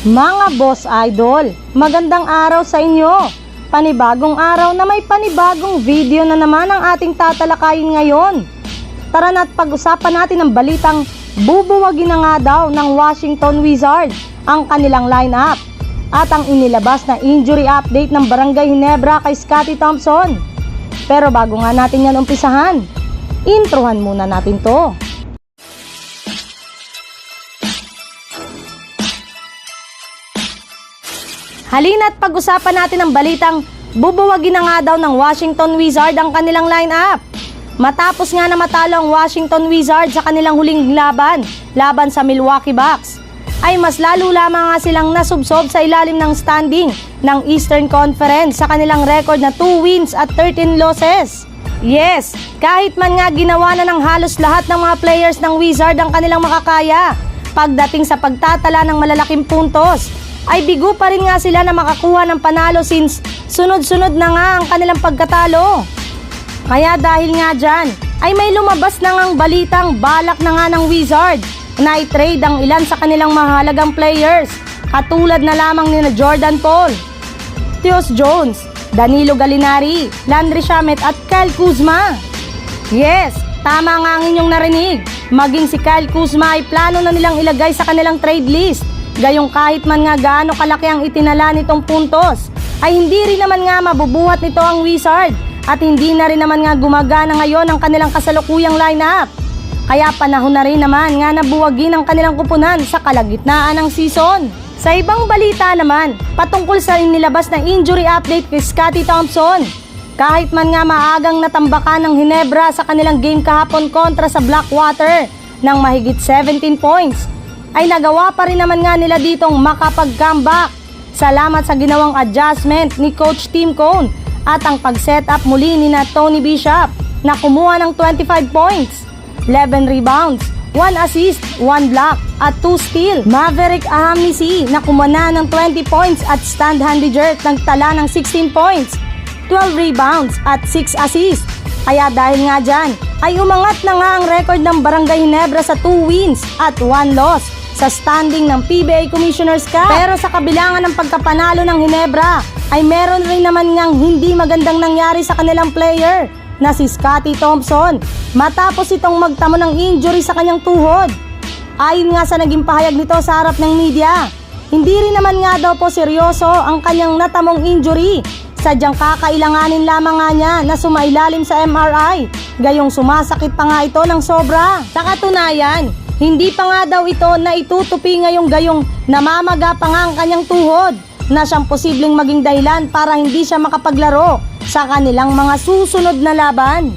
Mga boss idol, magandang araw sa inyo. Panibagong araw na may panibagong video na naman ang ating tatalakayin ngayon. Tara na't pag-usapan natin ang balitang bubuwagin na nga daw ng Washington Wizards ang kanilang lineup at ang inilabas na injury update ng Barangay Hinebra kay Scottie Thompson. Pero bago nga natin yan umpisahan, introhan muna natin to. Halina't pag-usapan natin ang balitang bubuwagin na nga daw ng Washington Wizards ang kanilang lineup. Matapos nga na matalo ang Washington Wizards sa kanilang huling laban, laban sa Milwaukee Bucks, ay mas lalo lamang nga silang nasubsob sa ilalim ng standing ng Eastern Conference sa kanilang record na 2 wins at 13 losses. Yes, kahit man nga ginawa na ng halos lahat ng mga players ng Wizard ang kanilang makakaya, pagdating sa pagtatala ng malalaking puntos, ay bigo pa rin nga sila na makakuha ng panalo since sunod-sunod na nga ang kanilang pagkatalo. Kaya dahil nga dyan, ay may lumabas na ngang balitang balak na nga ng Wizard na i-trade ang ilan sa kanilang mahalagang players katulad na lamang ni Jordan Paul, Theos Jones, Danilo Gallinari, Landry Shamet at Kyle Kuzma. Yes, tama nga ang inyong narinig. Maging si Kyle Kuzma ay plano na nilang ilagay sa kanilang trade list. Gayong kahit man nga gaano kalaki ang itinala nitong puntos, ay hindi rin naman nga mabubuhat nito ang Wizard at hindi na rin naman nga gumagana ngayon ang kanilang kasalukuyang lineup. Kaya panahon na rin naman nga nabuwagin ang kanilang kupunan sa kalagitnaan ng season. Sa ibang balita naman, patungkol sa inilabas na injury update kay Scottie Thompson. Kahit man nga maagang natambakan ng Hinebra sa kanilang game kahapon kontra sa Blackwater ng mahigit 17 points, ay nagawa pa rin naman nga nila ditong makapag-comeback. Salamat sa ginawang adjustment ni Coach Tim Cone at ang pag-set up muli ni na Tony Bishop na kumuha ng 25 points, 11 rebounds, 1 assist, 1 block at 2 steal. Maverick Ahamisi na kumana ng 20 points at Stan Handiger nagtala ng 16 points, 12 rebounds at 6 assists. Kaya dahil nga dyan, ay umangat na nga ang record ng Barangay Hinebra sa 2 wins at 1 loss sa standing ng PBA Commissioners Cup. Pero sa kabilangan ng pagkapanalo ng Hinebra, ay meron rin naman ngang hindi magandang nangyari sa kanilang player na si Scottie Thompson matapos itong magtamo ng injury sa kanyang tuhod. Ayon nga sa naging pahayag nito sa harap ng media, hindi rin naman nga daw po seryoso ang kanyang natamong injury. Sadyang kakailanganin lamang nga niya na sumailalim sa MRI, gayong sumasakit pa nga ito ng sobra. Sa katunayan, hindi pa nga daw ito na itutupi ngayong gayong namamaga pa nga ang kanyang tuhod na siyang posibleng maging dahilan para hindi siya makapaglaro sa kanilang mga susunod na laban.